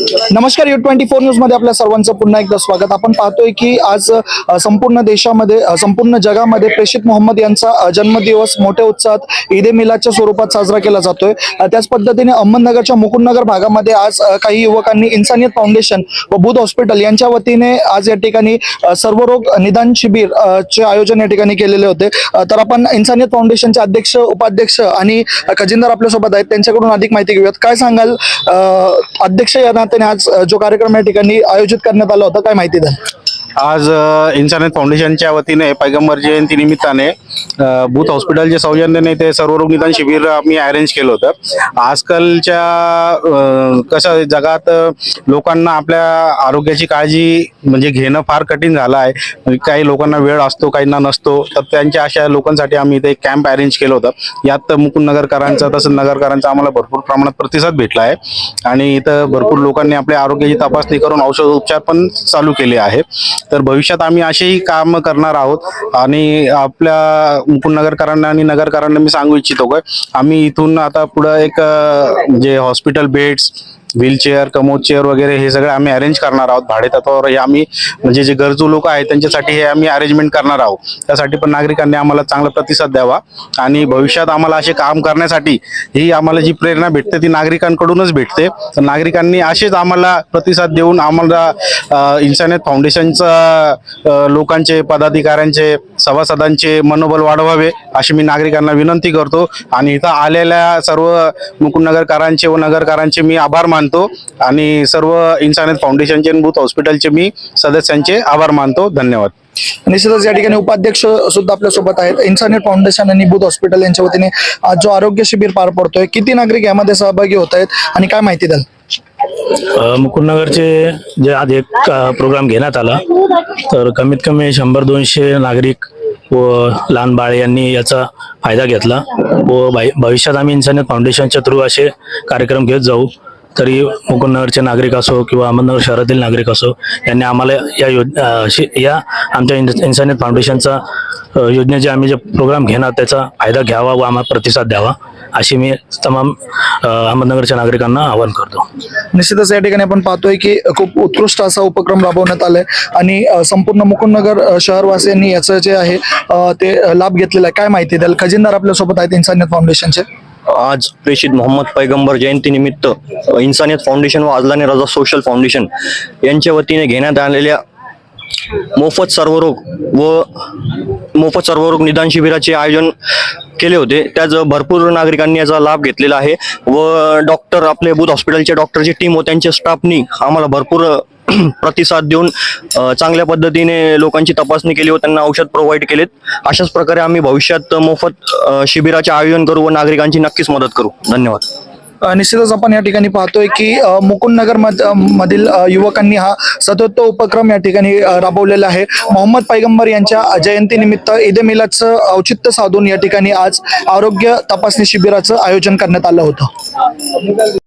नमस्कार you twenty four न्यूजमध्ये आपल्या सर्वांचं पुन्हा एकदा स्वागत. आपण पाहतोय की आज संपूर्ण देशामध्ये संपूर्ण जगामध्ये प्रेषित मोहम्मद यांचा जन्मदिवस मोठ्या उत्साहात ईद ए मिलादच्या स्वरूपात साजरा केला जातोय. त्याच पद्धतीने अहमदनगरच्या मुकुंदनगर भागामध्ये आज काही युवकांनी इन्सानियत फाउंडेशन व बुध हॉस्पिटल यांच्या वतीने आज या ठिकाणी सर्व सर्वरोग निदान शिबिर चे आयोजन या ठिकाणी केलेले होते. तर आपण इन्सानियत फाउंडेशनचे अध्यक्ष उपाध्यक्ष आणि खजिनदार आपल्यासोबत आहेत. त्यांच्याकडून अधिक माहिती घेऊयात. काय सांगाल अध्यक्ष या निमित्ताने आज जो कार्यक्रम या ठिकाणी आयोजित करण्यात आला होता काय माहिती द्या? आज अ, इन्सानियत फाउंडेशनच्या वतीने पैगंबर जयंती निमित्ताने अ, बूथ हॉस्पिटलच्या सौजन्याने ते सर्वरोग निदान शिबिर आम्ही अरेंज केलं होतं. आजकालच्या कसं जगात लोकांना आपल्या आरोग्याची काळजी म्हणजे घेणं फार कठीण झालं आहे. काही लोकांना वेळ असतो काहींना नसतो तर त्यांच्या अशा लोकांसाठी आम्ही इथे कॅम्प अरेंज केलं होतं. यात मुकुंद नगरकरांचा तसंच नगरकरांचा आम्हाला भरपूर प्रमाणात प्रतिसाद भेटला आहे. आणि इथं भरपूर लोकांनी आपल्या आरोग्याची तपासणी करून औषध उपचार पण चालू केले आहे. तर भविष्यात आम्ही असेही काम करणार आहोत. आणि आपल्या मुकुंदनगरकरांना आणि नगरकरांना मी सांगू इच्छितो का आम्ही इथून आता पुढं एक जे म्हणजे hospital beds wheelchair commode chair वगैरे हे सगळं आम्ही अरेंज करणार आहोत. भाडेतत्वावर हे आम्ही म्हणजे जे गरजू लोक आहेत त्यांच्यासाठी हे आम्ही अरेंजमेंट करणार आहोत. त्यासाठी पण नागरिकांनी आम्हाला चांगला प्रतिसाद द्यावा आणि भविष्यात आम्हाला असे काम करण्यासाठी ही आम्हाला जी प्रेरणा भेटते ती नागरिकांकडूनच भेटते. तर नागरिकांनी असेच आम्हाला प्रतिसाद देऊन आम्हाला अ, इन्सानियत फाउंडेशनचा लोकांचे पदाधिकाऱ्यांचे सभासदांचे मनोबल वाढवावे. अशी मी नागरिकांना विनंती करतो. आणि इथं आलेल्या सर्व मुकुंदनगरकरांचे व नगरकरांचे मी आभार मानतो. आणि सर्व इन्सानियत फाउंडेशनचे आणि बूथ हॉस्पिटलचे मी सदस्यांचे आभार मानतो. धन्यवाद. निश्चितच या ठिकाणी उपाध्यक्ष सुद्धा आपल्यासोबत आहेत. इन्सानियत फाउंडेशन आणि बुध हॉस्पिटल यांच्या वतीने आज जो आरोग्य शिबिर पार पडतोय किती नागरिक यामध्ये सहभागी होत आहेत आणि काय माहिती द्याल? मुकुंदनगरचे जे आज एक प्रोग्राम घेण्यात आला तर कमीत कमी शंभर दोनशे नागरिक व लहान बाळ यांनी याचा फायदा घेतला व भाई- भविष्यात आम्ही इन्सानियत फाउंडेशनच्या थ्रू असे कार्यक्रम घेत जाऊ. तरी मुकुंदनगरचे नागरिक असो किंवा अहमदनगर शहरातील नागरिक असो यांनी आम्हाला या योज या आमच्या इन्सानियत फाउंडेशनचा योजनेचे आम्ही जे प्रोग्राम घेणार त्याचा फायदा घ्यावा व आम्हाला प्रतिसाद द्यावा अशी मी तमाम अहमदनगरच्या नागरिकांना आवाहन करतो. निश्चितच या ठिकाणी आपण पाहतोय की खूप उत्कृष्ट असा उपक्रम राबवण्यात आलाय आणि संपूर्ण मुकुंदनगर शहरवासियांनी याचं जे आहे ते लाभ घेतलेला आहे. काय माहिती द्याल खजिनदार आपल्यासोबत आहेत इन्सानियत फाउंडेशनचे. आज प्रेषित मोहम्मद पैगंबर जयंतीनिमित्त इन्सानियत फाउंडेशन व आजलाने रजा सोशल फाउंडेशन यांच्या वतीने घेण्यात आलेल्या मोफत सर्वरोग व मोफत सर्वरोग निदान शिबिराचे आयोजन केले होते. त्याच भरपूर नागरिकांनी याचा लाभ घेतलेला आहे व डॉक्टर आपले बुध हॉस्पिटलचे डॉक्टरची टीम व त्यांच्या स्टाफनी आम्हाला भरपूर प्रतिसाद देऊन चांगल्या पद्धतीने लोकांची तपासणी केली व त्यांना औषध प्रोव्हाइड केलेत. अशाच प्रकारे आम्ही भविष्यात मोफत शिबिराचे आयोजन करू व नागरिकांची नक्कीच मदत करू. धन्यवाद. निश्चितच आपण या ठिकाणी पाहतोय की मुकुंदनगर मधील युवकांनी हा सतत उपक्रम या ठिकाणी राबवलेला आहे. मोहम्मद पैगंबर यांच्या जयंतीनिमित्त ईद मिलाचं औचित्य साधून या ठिकाणी आज आरोग्य तपासणी शिबिराचं आयोजन करण्यात आलं होतं.